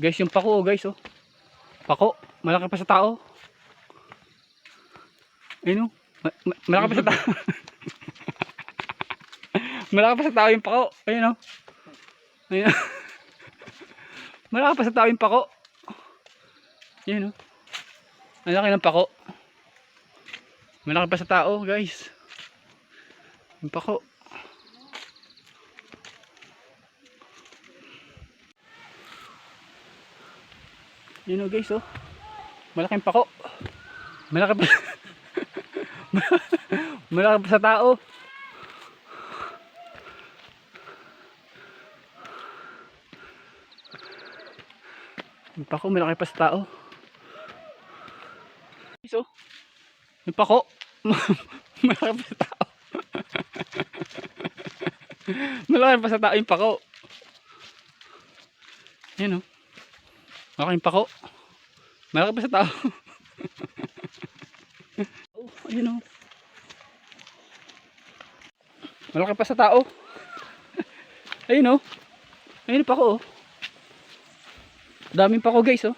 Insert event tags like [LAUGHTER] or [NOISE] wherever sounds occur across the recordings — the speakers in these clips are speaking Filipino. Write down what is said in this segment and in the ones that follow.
Guys, yung pako, oh, guys, oh. Pako, malaki pa sa tao. Ayun, oh. Ma- ma- malaki pa sa tao. [LAUGHS] malaki pa sa tao yung pako. Ayun, oh. Ayun, oh. [LAUGHS] malaki pa sa tao yung pako. Ayun, oh. Ang ng pako. Malaki pa sa tao, guys. Yung pako. Yun o guys oh. Malaking pako. Malaki pa. [LAUGHS] Malaki pa sa tao. Yung pako malaki pa sa tao. Guys oh. Yung pako. [LAUGHS] malaki pa sa tao. [LAUGHS] malaki pa sa tao yung pako. Yan oh. Malaking pako. Malaki pa sa tao. [LAUGHS] oh, ayun oh. Malaki pa sa tao. ayun oh. Ayun pa ko oh. Daming pako guys oh.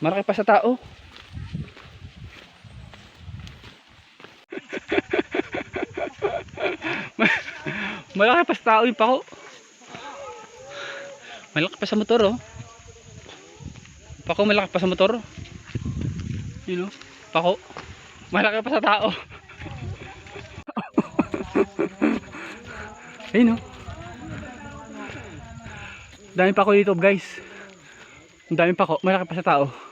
Malaki pa sa tao. [LAUGHS] Malaki pa sa tao yung pako. Malaki pa sa motor oh. Pako malaki pa sa motor. Yun know, pako. Malaki pa sa tao. [LAUGHS] Ayun oh. Dami pako dito guys. Ang dami pako, malaki pa sa tao.